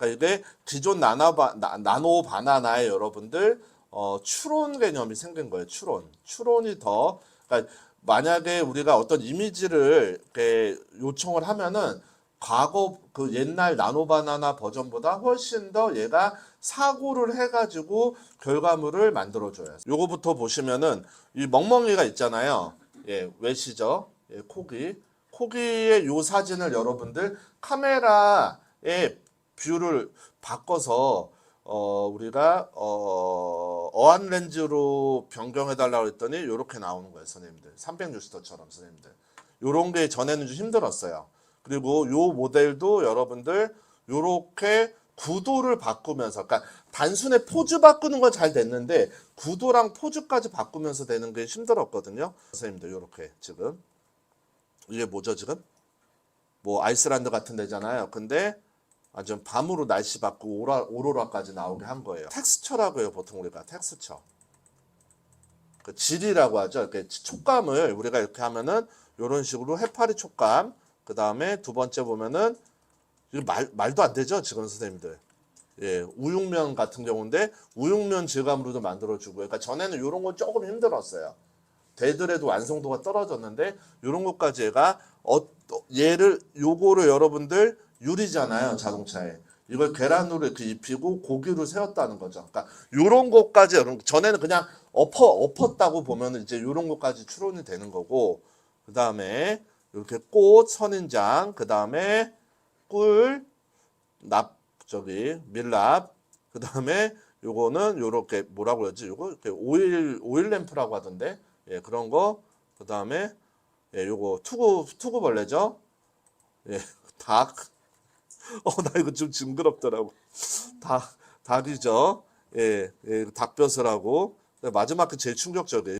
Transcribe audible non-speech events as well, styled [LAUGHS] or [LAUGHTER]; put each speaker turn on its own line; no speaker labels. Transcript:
그러니까 기존 나노바, 나, 나노 바나나에 여러분들 어, 추론 개념이 생긴 거예요. 추론. 추론이 더 그러니까 만약에 우리가 어떤 이미지를 요청을 하면은 과거 그 옛날 나노 바나나 버전보다 훨씬 더 얘가 사고를 해가지고 결과물을 만들어줘요. 요거부터 보시면은 이 멍멍이가 있잖아요. 예, 외시죠? 예, 코기. 코기의 요 사진을 여러분들 카메라의 뷰를 바꿔서 어 우리가 어 어안 렌즈로 변경해 달라고 했더니 요렇게 나오는 거예요, 선생님들. 360도처럼 선생님들. 요런 게 전에는 좀 힘들었어요. 그리고 요 모델도 여러분들 요렇게 구도를 바꾸면서 그러니까 단순히 포즈 바꾸는 건 잘 됐는데 구도랑 포즈까지 바꾸면서 되는 게 힘들었거든요. 선생님들 요렇게 지금 이게 뭐죠, 지금? 뭐 아이슬란드 같은 데잖아요. 근데 아주 밤으로 날씨 바꾸고 오라, 오로라까지 나오게 한 거예요. 텍스처라고 해요, 보통 우리가 텍스처. 그 질이라고 하죠. 이렇게 촉감을 우리가 이렇게 하면은 이런 식으로 해파리 촉감. 그 다음에 두 번째 보면은 이거 말 말도 안 되죠, 지금 선생님들. 예, 우육면 같은 경우인데 우육면 질감으로도 만들어주고. 그러니까 전에는 이런 건 조금 힘들었어요. 되더라도 완성도가 떨어졌는데 이런 것까지 얘가 어, 얘를 요거를 여러분들 유리잖아요 자동차에. 이걸 계란으로 이렇게 입히고 고기로 세웠다는 거죠. 그러니까 요런 것까지 여러분 전에는 그냥 엎어 엎었다고 보면 이제 요런 것까지 추론이 되는 거고 그 다음에 이렇게 꽃 선인장 그 다음에 꿀 납 저기 밀랍 그 다음에 요거는 요렇게 뭐라고 그러지? 요거 이렇게 오일 오일 램프라고 하던데? 예 그런 거. 그 다음에 예 요거 투구 투구벌레죠? [LAUGHS] 예 닭 [LAUGHS] 어 나 이거 좀 징그럽더라고. 닭 닭이죠? 예, 예 닭벼슬하고. 마지막 그 제일 충격적이에요.